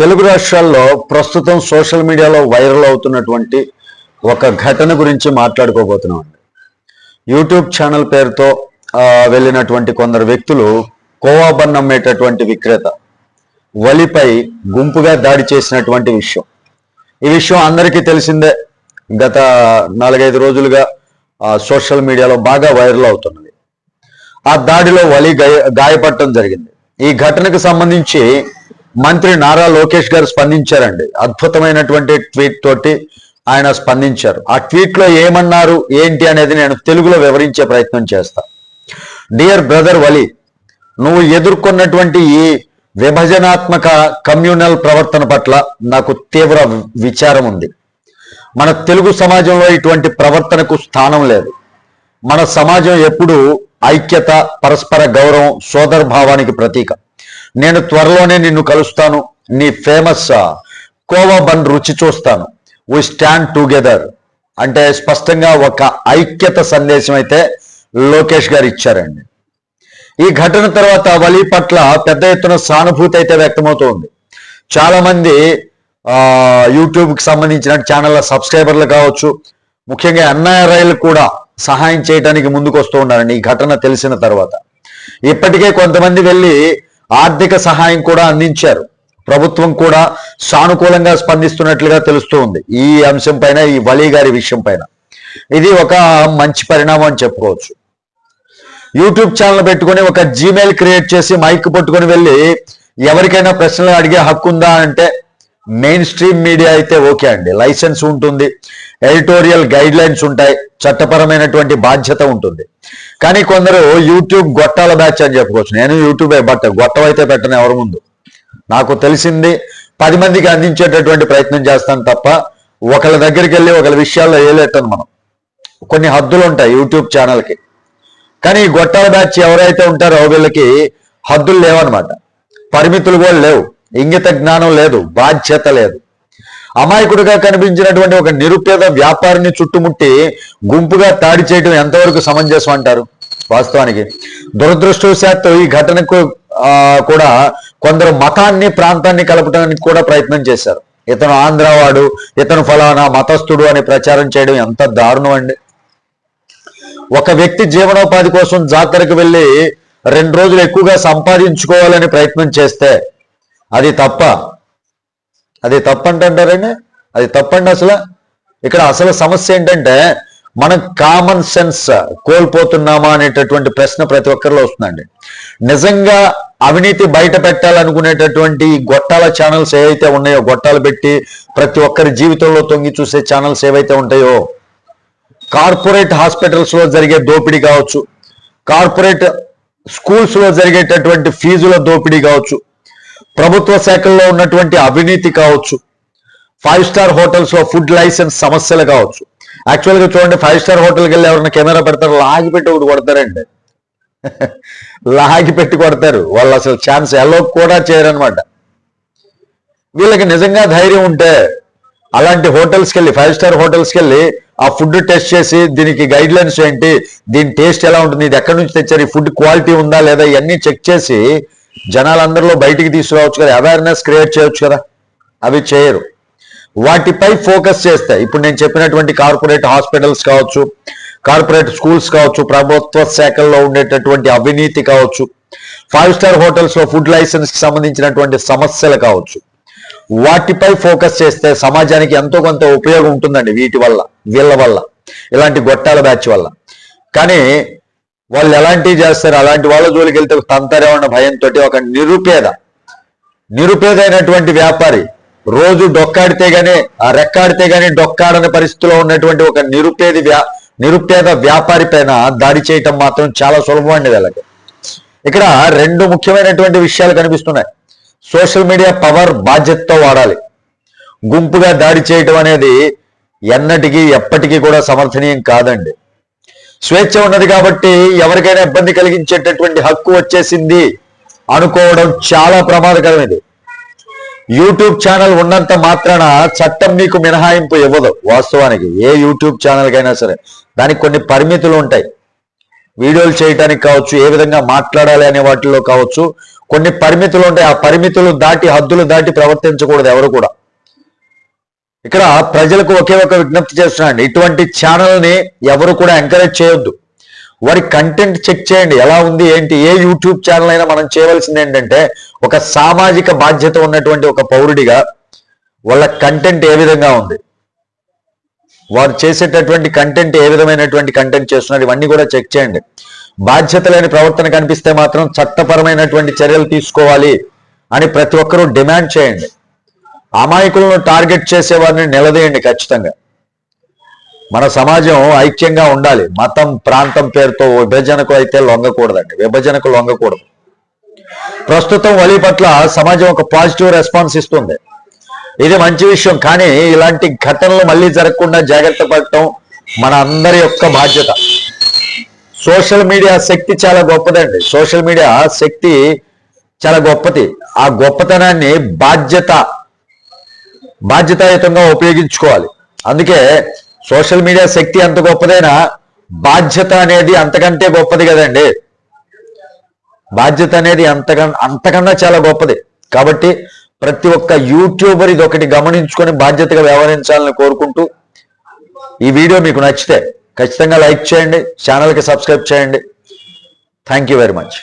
తెలుగు రాష్ట్రాల్లో ప్రస్తుతం సోషల్ మీడియాలో వైరల్ అవుతున్నటువంటి ఒక ఘటన గురించి మాట్లాడుకోబోతున్నాం. అండి యూట్యూబ్ ఛానల్ పేరుతో వెళ్ళినటువంటి కొందరు వ్యక్తులు కోవాబన్ అమ్మేటటువంటి విక్రేత వలిపై గుంపుగా దాడి చేసినటువంటి విషయం. ఈ విషయం అందరికీ తెలిసిందే. గత నాలుగైదు రోజులుగా సోషల్ మీడియాలో బాగా వైరల్ అవుతున్నది. ఆ దాడిలో వలి గాయపడటం జరిగింది. ఈ ఘటనకు సంబంధించి మంత్రి నారా లోకేష్ గారు స్పందించారండి. అద్భుతమైనటువంటి ట్వీట్ తోటి ఆయన స్పందించారు. ఆ ట్వీట్లో ఏమన్నారు ఏంటి అనేది నేను తెలుగులో వివరించే ప్రయత్నం చేస్తా. డియర్ బ్రదర్ వలి నువ్వు ఎదుర్కొన్నటువంటి ఈ విభజనాత్మక కమ్యూనల్ ప్రవర్తన పట్ల నాకు తీవ్ర విచారం ఉంది. మన తెలుగు సమాజంలో ఇటువంటి ప్రవర్తనకు స్థానం లేదు. మన సమాజం ఎప్పుడు ఐక్యత పరస్పర గౌరవం సోదర భావానికి ప్రతీక. నేను త్వరలోనే నిన్ను కలుస్తాను. నీ ఫేమస్ కోవా బన్ రుచి చూస్తాను. వి స్టాండ్ టుగెదర్ అంటే స్పష్టంగా ఒక ఐక్యత సందేశం అయితే లోకేష్ గారు ఇచ్చారండి. ఈ ఘటన తర్వాత వలి పట్ల పెద్ద ఎత్తున సానుభూతి అయితే వ్యక్తమవుతోంది. చాలా మంది యూట్యూబ్కి సంబంధించిన ఛానళ్ళ సబ్స్క్రైబర్లు కావచ్చు ముఖ్యంగా ఎన్ఐఆర్ఐలు కూడా సహాయం చేయడానికి ముందుకు వస్తూ ఉన్నారండి. ఈ ఘటన తెలిసిన తర్వాత. ఇప్పటికే కొంతమంది వెళ్ళి ఆర్థిక సహాయం కూడా అందించారు. ప్రభుత్వం కూడా సానుకూలంగా స్పందిస్తున్నట్లుగా తెలుస్తూ ఉంది ఈ అంశం పైన ఈ వలి గారి విషయం పైన. ఇది ఒక మంచి పరిణామం అని చెప్పుకోవచ్చు. యూట్యూబ్ ఛానల్ పెట్టుకొని ఒక జీమెయిల్ క్రియేట్ చేసి మైక్ పట్టుకొని వెళ్ళి ఎవరికైనా ప్రశ్నలు అడిగే హక్కు ఉందా అంటే మెయిన్ స్ట్రీమ్ మీడియా అయితే ఓకే అండి. లైసెన్స్ ఉంటుంది. ఎడిటోరియల్ గైడ్ లైన్స్ ఉంటాయి. చట్టపరమైనటువంటి బాధ్యత ఉంటుంది. కానీ కొందరు యూట్యూబ్ గొట్టాల బ్యాచ్ అని చెప్పుకోవచ్చు. నేను యూట్యూబ్ బట్ గొట్టం అయితే పెట్టను ఎవరి ముందు. నాకు తెలిసింది పది మందికి అందించేటటువంటి ప్రయత్నం చేస్తాను తప్ప ఒకళ్ళ దగ్గరికి వెళ్ళి ఒకళ్ళ విషయాల్లో ఏలేటాను మనం. కొన్ని హద్దులు ఉంటాయి యూట్యూబ్ ఛానల్కి కానీ ఈ గొట్టాల బ్యాచ్ ఎవరైతే ఉంటారో వీళ్ళకి హద్దులు లేవన్నమాట. పరిమితులు కూడా లేవు. ఇంగిత జ్ఞానం లేదు బాధ్యత లేదు. అమాయకుడిగా కనిపించినటువంటి ఒక నిరుపేద వ్యాపారిని చుట్టుముట్టి గుంపుగా దాడి చేయడం ఎంతవరకు సమంజసం అంటారు? వాస్తవానికి దురదృష్టవశాత్తు ఈ ఘటనకు కూడా కొందరు మతాన్ని ప్రాంతాన్ని కలపడానికి కూడా ప్రయత్నం చేశారు. ఇతను ఆంధ్రవాడు ఇతను ఫలానా మతస్థుడు అని ప్రచారం చేయడం ఎంత దారుణం అండి. ఒక వ్యక్తి జీవనోపాధి కోసం జాతరకు వెళ్ళి రెండు రోజులు ఎక్కువగా సంపాదించుకోవాలని ప్రయత్నం చేస్తే అది తప్ప. అది తప్పంటారండి అది తప్పండి అసలు. ఇక్కడ అసలు సమస్య ఏంటంటే మనం కామన్ సెన్స్ కోల్పోతున్నామా అనేటటువంటి ప్రశ్న ప్రతి ఒక్కరిలో వస్తుందండి. నిజంగా అవినీతి బయట పెట్టాలనుకునేటటువంటి గొట్టాల ఛానల్స్ ఏవైతే ఉన్నాయో గొట్టాలు పెట్టి ప్రతి ఒక్కరి జీవితంలో తొంగి చూసే ఛానల్స్ ఏవైతే ఉంటాయో కార్పొరేట్ హాస్పిటల్స్లో జరిగే దోపిడీ కావచ్చు కార్పొరేట్ స్కూల్స్లో జరిగేటటువంటి ఫీజుల దోపిడీ కావచ్చు ప్రభుత్వ శాఖల్లో ఉన్నటువంటి అవినీతి కావచ్చు ఫైవ్ స్టార్ హోటల్స్లో ఫుడ్ లైసెన్స్ సమస్యలు కావచ్చు. యాక్చువల్గా చూడండి ఫైవ్ స్టార్ హోటల్కి వెళ్ళి ఎవరైనా కెమెరా పెడతారు? లాగి పెట్టి ఒకటి కొడతారండి. లాగి పెట్టి కొడతారు. వాళ్ళు అసలు ఛాన్స్ ఎల్లో కూడా చేయరనమాట వీళ్ళకి నిజంగా ధైర్యం ఉంటే అలాంటి హోటల్స్కి వెళ్ళి ఫైవ్ స్టార్ హోటల్స్కి వెళ్ళి ఆ ఫుడ్ టెస్ట్ చేసి దీనికి గైడ్ లైన్స్ ఏంటి దీని టేస్ట్ ఎలా ఉంటుంది ఇది ఎక్కడి నుంచి తెచ్చారు ఈ ఫుడ్ క్వాలిటీ ఉందా లేదా ఇవన్నీ చెక్ చేసి జనాలందరిలో బయటికి తీసుకురావచ్చు కదా అవేర్నెస్ క్రియేట్ చేయొచ్చు కదా. అవి చేయరు. వాటిపై ఫోకస్ చేస్తాయి ఇప్పుడు నేను చెప్పినటువంటి కార్పొరేట్ హాస్పిటల్స్ కావచ్చు కార్పొరేట్ స్కూల్స్ కావచ్చు ప్రభుత్వ శాఖల్లో ఉండేటటువంటి అవినీతి కావచ్చు ఫైవ్ స్టార్ హోటల్స్లో ఫుడ్ లైసెన్స్కి సంబంధించినటువంటి సమస్యలు కావచ్చు. వాటిపై ఫోకస్ చేస్తే సమాజానికి ఎంతో కొంత ఉపయోగం ఉంటుందండి వీటి వల్ల వీళ్ళ వల్ల ఇలాంటి గొట్టాల బ్యాచ్ వల్ల. కానీ వాళ్ళు ఎలాంటివి చేస్తారు? అలాంటి వాళ్ళ జోలికి వెళ్తే తంతరేమన్న భయంతో ఒక నిరుపేద నిరుపేదైనటువంటి వ్యాపారి రోజు డొక్కాడితే గానీ ఆ రెక్కాడితే గానీ డొక్కాడని పరిస్థితిలో ఉన్నటువంటి ఒక నిరుపేది వ్యా నిరుపేద వ్యాపారి పైన దాడి చేయటం మాత్రం చాలా సులభం అండి వీళ్ళకి. ఇక్కడ రెండు ముఖ్యమైనటువంటి విషయాలు కనిపిస్తున్నాయి. సోషల్ మీడియా పవర్ బాధ్యతతో వాడాలి. గుంపుగా దాడి చేయటం అనేది ఎన్నటికీ ఎప్పటికీ కూడా సమర్థనీయం కాదండి. స్వేచ్ఛ ఉన్నది కాబట్టి ఎవరికైనా ఇబ్బంది కలిగించేటటువంటి హక్కు వచ్చేసింది అనుకోవడం చాలా ప్రమాదకరమైనది. యూట్యూబ్ ఛానల్ ఉన్నంత మాత్రాన చట్టం మీకు మినహాయింపు ఇవ్వదు వాస్తవానికి. ఏ యూట్యూబ్ ఛానల్కైనా సరే. దానికి కొన్ని పరిమితులు ఉంటాయి. వీడియోలు చేయటానికి కావచ్చు ఏ విధంగా మాట్లాడాలి అనే వాటిలో కావచ్చు కొన్ని పరిమితులు ఉంటాయి. ఆ పరిమితులు దాటి హద్దులు దాటి ప్రవర్తించకూడదు ఎవరు కూడా. ఇక్కడ ప్రజలకు ఒకే ఒక విజ్ఞప్తి చేస్తున్నాను. ఇటువంటి ఛానల్ని ఎవరు కూడా ఎంకరేజ్ చేయొద్దు. వారి కంటెంట్ చెక్ చేయండి. ఎలా ఉంది ఏంటి ఏ యూట్యూబ్ ఛానల్ అయినా మనం చేయవలసింది ఏంటంటే ఒక సామాజిక బాధ్యత ఉన్నటువంటి ఒక పౌరుడిగా వాళ్ళ కంటెంట్ ఏ విధంగా ఉంది. వారు చేసేటటువంటి కంటెంట్ ఏ విధమైనటువంటి కంటెంట్ చేస్తున్నారు ఇవన్నీ కూడా చెక్ చేయండి. బాధ్యత లేని ప్రవర్తన కనిపిస్తే మాత్రం చట్టపరమైనటువంటి చర్యలు తీసుకోవాలి అని ప్రతి ఒక్కరూ డిమాండ్ చేయండి. అమాయకులను టార్గెట్ చేసేవారిని నిలదీయండి ఖచ్చితంగా. మన సమాజం ఐక్యంగా ఉండాలి. మతం ప్రాంతం పేరుతో విభజనకు అయితే లొంగకూడదండి. విభజనకు లొంగకూడదు. ప్రస్తుతం వలి పట్ల సమాజం ఒక పాజిటివ్ రెస్పాన్స్ ఇస్తుంది. ఇది మంచి విషయం. కానీ ఇలాంటి ఘటనలు మళ్ళీ జరగకుండా జాగ్రత్త పడటం మన అందరి యొక్క బాధ్యత. సోషల్ మీడియా శక్తి చాలా గొప్పదండి. సోషల్ మీడియా శక్తి చాలా గొప్పది. ఆ గొప్పతనాన్ని బాధ్యత బాధ్యతాయుతంగా ఉపయోగించుకోవాలి. అందుకే సోషల్ మీడియా శక్తి అంత గొప్పదైనా బాధ్యత అనేది అంతకంటే గొప్పది కదండి. బాధ్యత అనేది అంతకన్నా అంతకన్నా చాలా గొప్పది. కాబట్టి ప్రతి ఒక్క యూట్యూబర్ ఇది ఒకటి గమనించుకొని బాధ్యతగా వ్యవహరించాలని కోరుకుంటూ ఈ వీడియో మీకు నచ్చితే ఖచ్చితంగా లైక్ చేయండి ఛానల్కి సబ్స్క్రైబ్ చేయండి. Thank you very much.